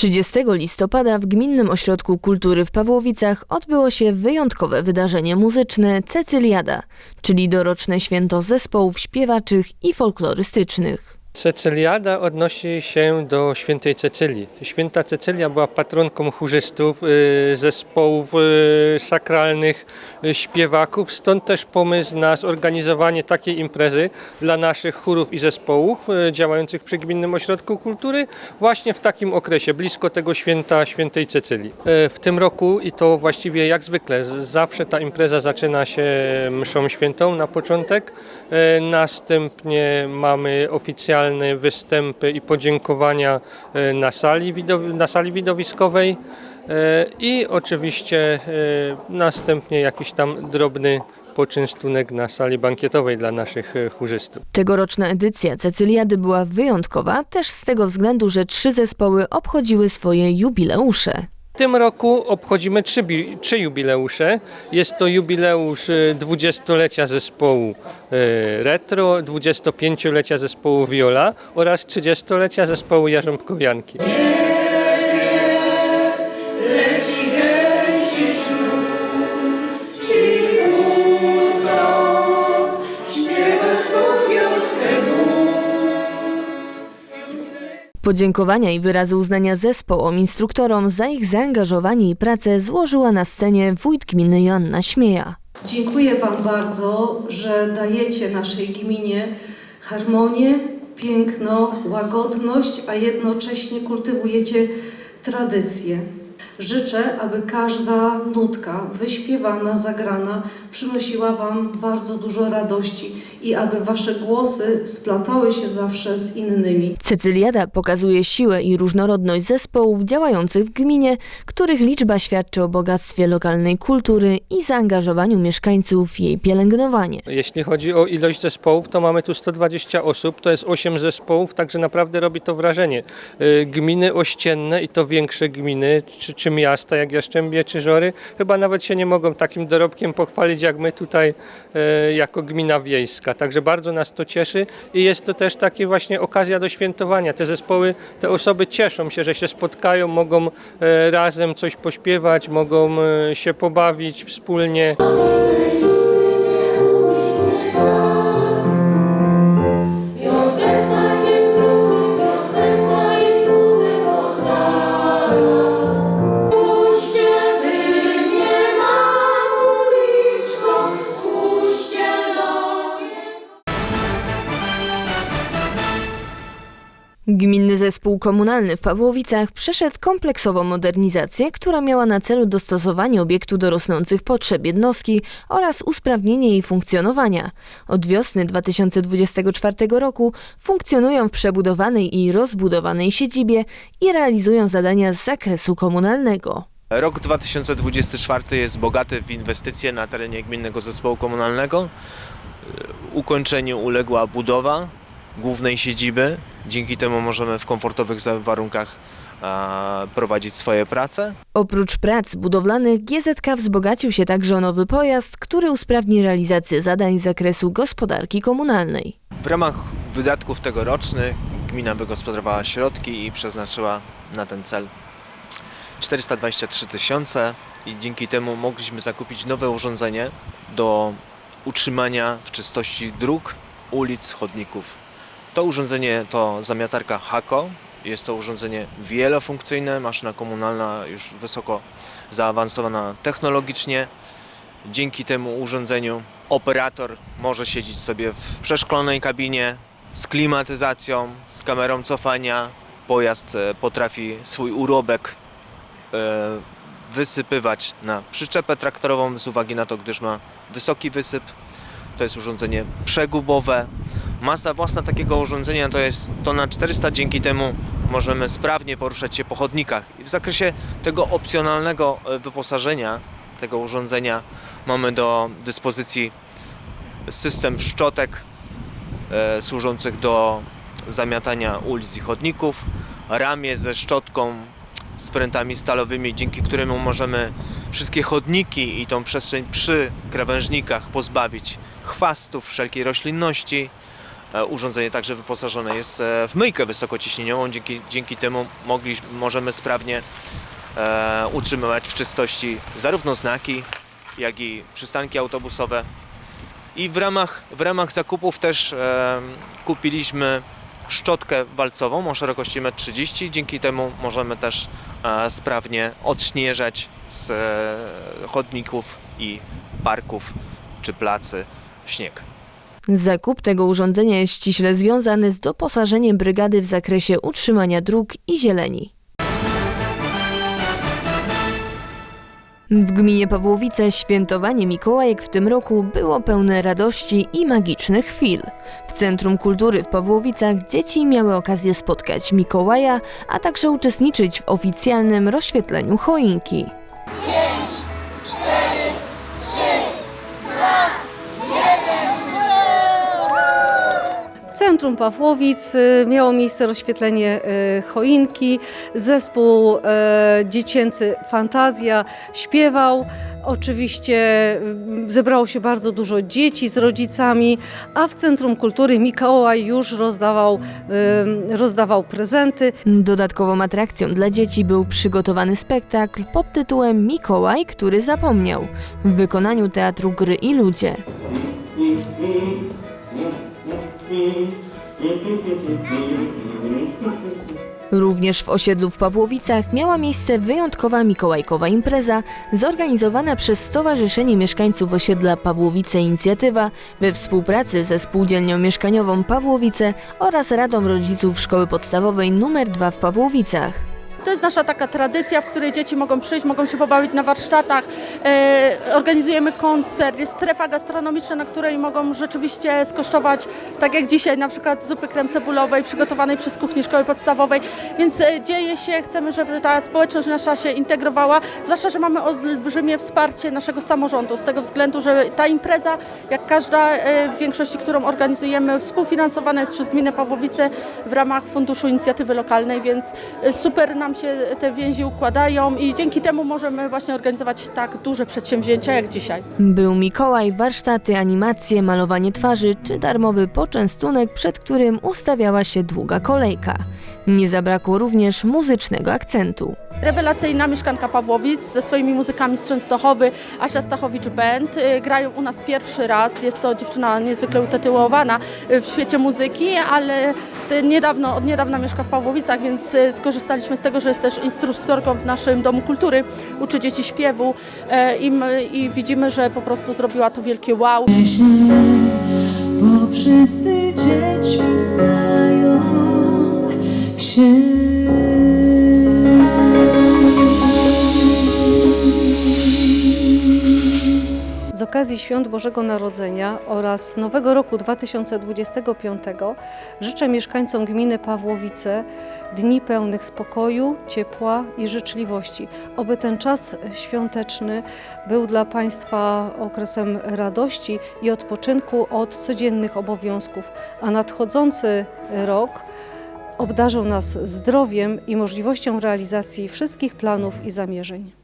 20 listopada w Gminnym Ośrodku Kultury w Pawłowicach odbyło się wyjątkowe wydarzenie muzyczne Cecyliada, czyli doroczne święto zespołów śpiewaczych i folklorystycznych. Cecyliada odnosi się do świętej Cecylii. Święta Cecylia była patronką chórzystów, y, zespołów y, sakralnych, y, śpiewaków, stąd też pomysł na zorganizowanie takiej imprezy dla naszych chórów i zespołów działających przy Gminnym Ośrodku Kultury właśnie w takim okresie, blisko tego święta świętej Cecylii. W tym roku i to właściwie jak zwykle, zawsze ta impreza zaczyna się mszą świętą na początek, Następnie mamy oficjalne występy i podziękowania e, na sali, na sali widowiskowej e, i oczywiście e, następnie jakiś tam drobny poczęstunek na sali bankietowej dla naszych chórzystów. Tegoroczna edycja Cecyliady była wyjątkowa też z tego względu, że trzy zespoły obchodziły swoje jubileusze. W tym roku obchodzimy trzy, trzy jubileusze. Jest to jubileusz e, 20-lecia zespołu e, Retro, 25-lecia zespołu Viola oraz 30-lecia zespołu Jarząbkowianki. Podziękowania i wyrazy uznania zespołom, instruktorom za ich zaangażowanie i pracę złożyła na scenie wójt gminy Joanna Śmieja. Dziękuję Wam bardzo, że dajecie naszej gminie harmonię, piękno, łagodność, a jednocześnie kultywujecie tradycje. Życzę, aby każda nutka wyśpiewana, zagrana przynosiła Wam bardzo dużo radości i aby Wasze głosy splatały się zawsze z innymi. Cecyliada pokazuje siłę i różnorodność zespołów działających w gminie, których liczba świadczy o bogactwie lokalnej kultury i zaangażowaniu mieszkańców w jej pielęgnowanie. Jeśli chodzi o ilość zespołów, to mamy tu 120 osób, to jest 8 zespołów, także naprawdę robi to wrażenie. Y, Gminy ościenne i to większe gminy, czy, czy miasta jak Jaszczębie czy Żory, chyba nawet się nie mogą takim dorobkiem pochwalić jak my tutaj e, jako gmina wiejska. Także bardzo nas to cieszy i jest to też taka właśnie okazja do świętowania. Te zespoły, te osoby cieszą się, że się spotkają, mogą e, razem coś pośpiewać, mogą e, się pobawić wspólnie. Zespół Komunalny w Pawłowicach przeszedł kompleksową modernizację, która miała na celu dostosowanie obiektu do rosnących potrzeb jednostki oraz usprawnienie jej funkcjonowania. Od wiosny 2024 roku funkcjonują w przebudowanej i rozbudowanej siedzibie i realizują zadania z zakresu komunalnego. Rok 2024 jest bogaty w inwestycje na terenie Gminnego Zespołu Komunalnego. Ukończeniu uległa budowa głównej siedziby. Dzięki temu możemy w komfortowych warunkach prowadzić swoje prace. Oprócz prac budowlanych GZK wzbogacił się także o nowy pojazd, który usprawni realizację zadań z zakresu gospodarki komunalnej. W ramach wydatków tegorocznych gmina wygospodarowała środki i przeznaczyła na ten cel 423 tysiące i dzięki temu mogliśmy zakupić nowe urządzenie do utrzymania w czystości dróg, ulic, chodników. To urządzenie to zamiatarka Hako. Jest to urządzenie wielofunkcyjne, maszyna komunalna już wysoko zaawansowana technologicznie. Dzięki temu urządzeniu operator może siedzieć sobie w przeszklonej kabinie z klimatyzacją, z kamerą cofania. Pojazd e, potrafi swój urobek e, wysypywać na przyczepę traktorową z uwagi na to, gdyż ma wysoki wysyp. To jest urządzenie przegubowe. Masa własna takiego urządzenia to jest tona 400. Dzięki temu możemy sprawnie poruszać się po chodnikach. I w zakresie tego opcjonalnego e, wyposażenia tego urządzenia mamy do dyspozycji system szczotek e, służących do zamiatania ulic i chodników, ramię ze szczotką z prętami stalowymi, dzięki któremu możemy wszystkie chodniki i tą przestrzeń przy krawężnikach pozbawić chwastów, wszelkiej roślinności. E, Urządzenie także wyposażone jest e, w myjkę wysokociśnieniową, dzięki, dzięki temu mogli, możemy sprawnie e, utrzymywać w czystości zarówno znaki, jak i przystanki autobusowe. I w ramach, w ramach zakupów też e, kupiliśmy szczotkę walcową o szerokości 1,30 m. Dzięki temu możemy też e, sprawnie odśnieżać z e, chodników i parków czy placy śnieg. Zakup tego urządzenia jest ściśle związany z doposażeniem brygady w zakresie utrzymania dróg i zieleni. W gminie Pawłowice świętowanie Mikołajek w tym roku było pełne radości i magicznych chwil. W Centrum Kultury w Pawłowicach dzieci miały okazję spotkać Mikołaja, a także uczestniczyć w oficjalnym rozświetleniu choinki. W centrum Pawłowic y, miało miejsce rozświetlenie y, choinki. Zespół y, dziecięcy Fantazja śpiewał. Oczywiście zebrało się bardzo dużo dzieci z rodzicami, a w Centrum Kultury Mikołaj już rozdawał, rozdawał prezenty. Dodatkową atrakcją dla dzieci był przygotowany spektakl pod tytułem Mikołaj, który zapomniał w wykonaniu teatru Gry i Ludzie. Również w osiedlu w Pawłowicach miała miejsce wyjątkowa mikołajkowa impreza zorganizowana przez Stowarzyszenie Mieszkańców Osiedla Pawłowice Inicjatywa we współpracy ze Spółdzielnią Mieszkaniową Pawłowice oraz Radą Rodziców Szkoły Podstawowej nr 2 w Pawłowicach. To jest nasza taka tradycja, w której dzieci mogą przyjść, mogą się pobawić na warsztatach. E, organizujemy koncert, jest strefa gastronomiczna, na której mogą rzeczywiście skosztować, tak jak dzisiaj, na przykład zupy krem cebulowej przygotowanej przez kuchnię szkoły podstawowej. Więc e, dzieje się, chcemy, żeby ta społeczność nasza się integrowała, zwłaszcza, że mamy olbrzymie wsparcie naszego samorządu, z tego względu, że ta impreza, jak każda e, w większości, którą organizujemy, współfinansowana jest przez Gminę Pawłowice w ramach Funduszu Inicjatywy Lokalnej, więc super nam się te więzi układają i dzięki temu możemy właśnie organizować tak duże przedsięwzięcia jak dzisiaj. Był Mikołaj, warsztaty, animacje, malowanie twarzy czy darmowy poczęstunek, przed którym ustawiała się długa kolejka. Nie zabrakło również muzycznego akcentu. Rewelacyjna mieszkanka Pawłowic ze swoimi muzykami z Częstochowy, Asia Stachowicz Band. Y, Grają u nas pierwszy raz. Jest to dziewczyna niezwykle utytułowana y, w świecie muzyki, ale niedawno, od niedawna mieszka w Pawłowicach, więc y, skorzystaliśmy z tego, że jest też instruktorką w naszym Domu Kultury. Uczy dzieci śpiewu i, i widzimy, że po prostu zrobiła to wielkie wow. Bo wszyscy dziećmi stają się. Z okazji Świąt Bożego Narodzenia oraz Nowego Roku 2025 życzę mieszkańcom gminy Pawłowice dni pełnych spokoju, ciepła i życzliwości. Oby ten czas świąteczny był dla Państwa okresem radości i odpoczynku od codziennych obowiązków, a nadchodzący rok obdarzył nas zdrowiem i możliwością realizacji wszystkich planów i zamierzeń.